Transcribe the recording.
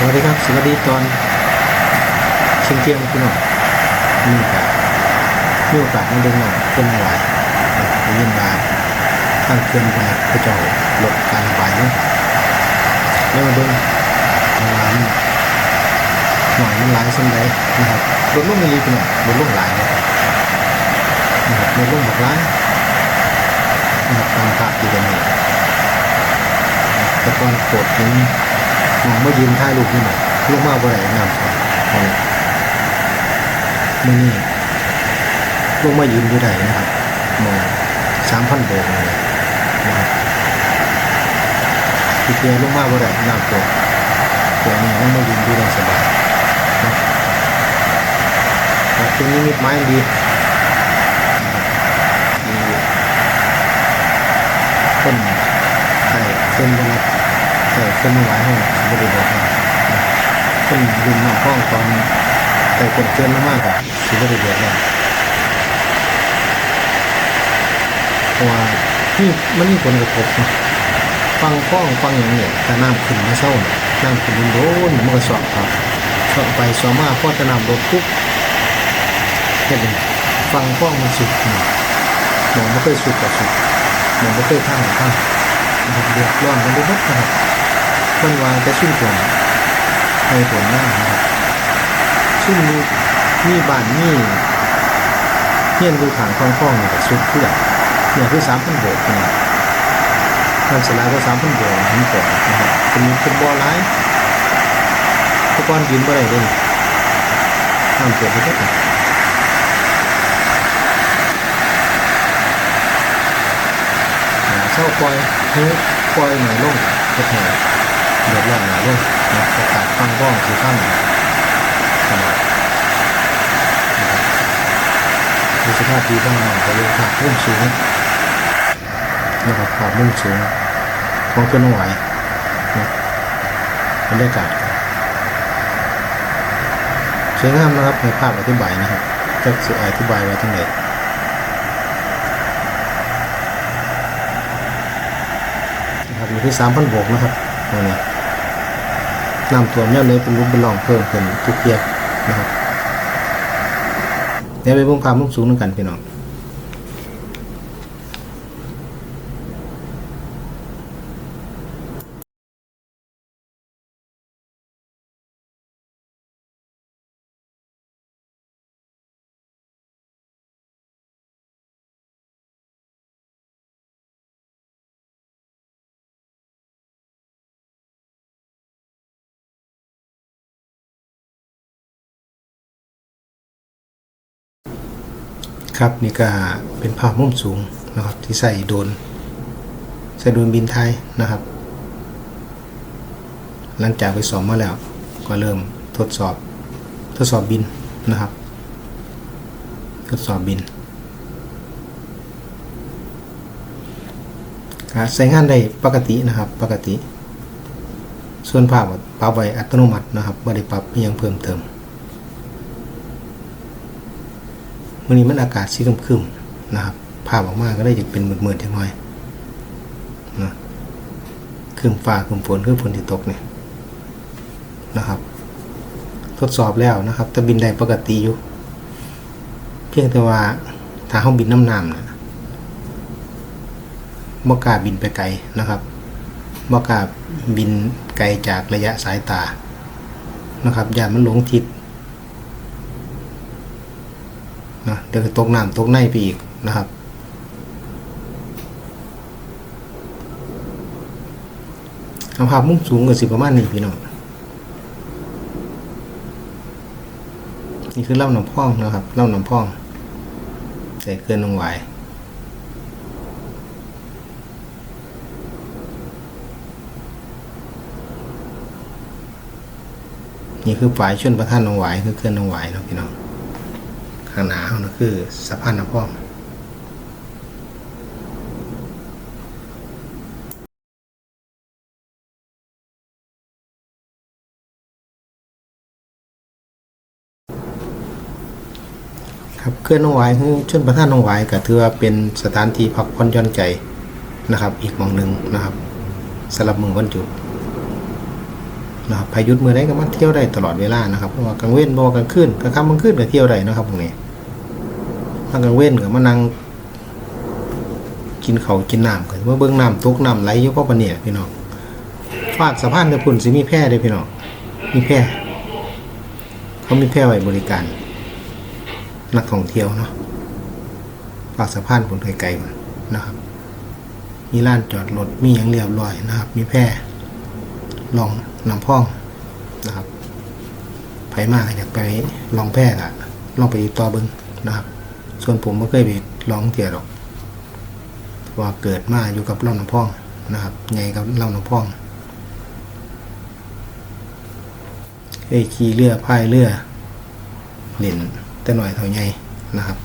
สวัสดีครับ สวัสดีตอนเที่ยงเที่ยงๆพี่น้องมีโอกาสมีโอกาสมาเดินหน่อยเคลื่อนไหวไปเยี่ยมบาตั้งเคลื่อนไหวพระเจ้าลดการระบายลงแล้วมาดินร้านหน่อยมันหลายสันใดนะครับลดลงไม่รีพี่น้องลดลงหลายนะครับลดลงแบบร้ายนะครับตามภาพที่ได้เห็นแต่ก่อนโกดเห็น มองมายืนถ่ายรูปนี่หน่อยลูกมาบ่ได้น้ำครับเอาเลยมื่อนี้ลูกมายืนอยู่ไหนนะครับมองสามพันโบกเลยนะครับที่เตียลูกมาบ่ได้น้ำตัวตัวนี้มันมายืนอยู่ได้สบายนะแต่ตรงนี้มิดไม้ดีนะครับมีต้นไข่เส้นบ นแต่คนหลายห้องไม่ได้บอกว่าคนยืนนอกห้องตอนแต่คนเกินมากอะที่ไม่ได้บอกว่าเพราะว่านี่มันมีผลกระทบนะฟังฟ้องฟังอย่างเนี้แต่น้ำขึ้นมาเศร้าน้ำขึ้นโดนมันก็สอบครับสอบไปสอบมาพ่อจะนำลดปุ๊บแค่นี้ฟังฟ้องมันสุดนะมองไม่เคยสุดกับสุดมองไม่เคยข้างกับข้างเดือดร้อนกันไปหมดนะครับ มันวางแต่ชิ้นส่วนในผลหน้านะครับซึ่งมีมีบานมีเฮียนดูขางคล่องคล่องเนี่ยกับสุดเพื่อเนี่ยคือสามพันโบกเนี่ยทำสลายก็สามพันโบกหินก่อนนะครับเป็นเป็นบ่อร้ายตะกอนยืนบ่ได้เลยห้ามเกิดที่ก็ได้เศร้าปล่อยให้ปล่อยหน่อยลงก็แทน เดือดร้อนหนาลงนะประกาศฟังบ้องคือข้างนะครับมีสภาพดีบ้างหน่อยก็เลยขาดมุ่งสูงนะครับขาดมุ่งสูงของเคลื่อนไหวนะบรรยากาศสวยงามนะครับในภาพอธิบายนะครับจะสื่ออธิบายไว้ทั้งไหนนะครับอยู่ที่สามพันบวกนะครับตรงนี้ น้ำท่วมเนี่ยเลยเป็นรูปเป็นร่องเพิ่มขึ้นทุกเพียบนะครับเดี๋ยวไปเบิ่งความมุกสูงนึงกันพี่น้อง ครับนี่ก็เป็นภาพมุมสูงนะครับ ที่ใส่โดนใส่โดนบินไทยนะครับ หลังจากไปสอบมาแล้วก็เริ่มทดสอบทดสอบบินนะครับ ทดสอบบินใช้งานได้ปกตินะครับ ปกติ ส่วนภาพปรับไว้อัตโนมัตินะครับไม่ได้ปรับยังเพิ่มเติม วันนี้มันอากาศสีครึมๆนะครับภาพออกมาก็ได้จะเป็นมืดๆจังหน่อยนะครึมฟ้าครึมฝนคือฝนที่ตกเนี่ยนะครับ ทดสอบแล้วนะครับแต่บินได้ปกติอยู่ เพียงแต่ว่าถ้าห้องบินน้ำน้ำนะบ่กล้าบินไปไกลนะครับบ่กล้าบินไกลจากระยะสายตานะครับอย่ามันหลงทิศ นะเดี๋ยวก็ตกน้ำตกในไปอีกนะครับ เอาภาพมุมสูงกับสิประมาณนี้พี่น้องนี่คือเล่าหนำพ่องนะครับเล่าหนำพ่องใส่เกลือนลงไหวนี่คือฝายชนประท่านลงไหวคือเกลือนลงไหวเนาะพี่น้อง ข้างหน้าเขานะคือสะพานน้ำพองครับเคลื่อนน้องหวายคือชนประธานน้องไหวก็ถือว่าเป็นสถานที่พักผ่อนหย่อนใจนะครับ อีกมองหนึ่งนะครับสำหรับมือวันหยุด นะครับพายุดมือได้ก็มาเที่ยวได้ตลอดเวลานะครับเพราะว่ากลางเว้นบ่กลางคืนกลางค่ำกลางคืนก็เที่ยวได้นะครับตรงนี้ถ้ากลางเว้นก็มานั่งกินเขากินน้ำกันเมื่อเบื้องน้ำตกน้ำไหลอยู่ก็ปะเนี่ยพี่น้องฟากสะพานตะพุ่นสิมีแพร่เด้อพี่น้องมีแพร่เขามีแพร่ไว้บริการ นักท่องเที่ยวเนาะฝากสะพานผลไกลๆมันนะครับ มีลานจอดรถมีอย่างเรียบร้อยนะครับ มีแพร่ลอง น้ำพ่องนะครับไปมากอยากไปลองแพร่ะลองไปต่อเบิ้งนะครับ ส่วนผมไม่เคยไปลองเที่ยวหรอก ว่าเกิดมาอยู่กับเล่าน้ำพ่องนะครับไงกับเล่าน้ำพ่องเอ้ยขี่เรือพายเรือเล่นแต่หน่อยเท่าไงนะครับ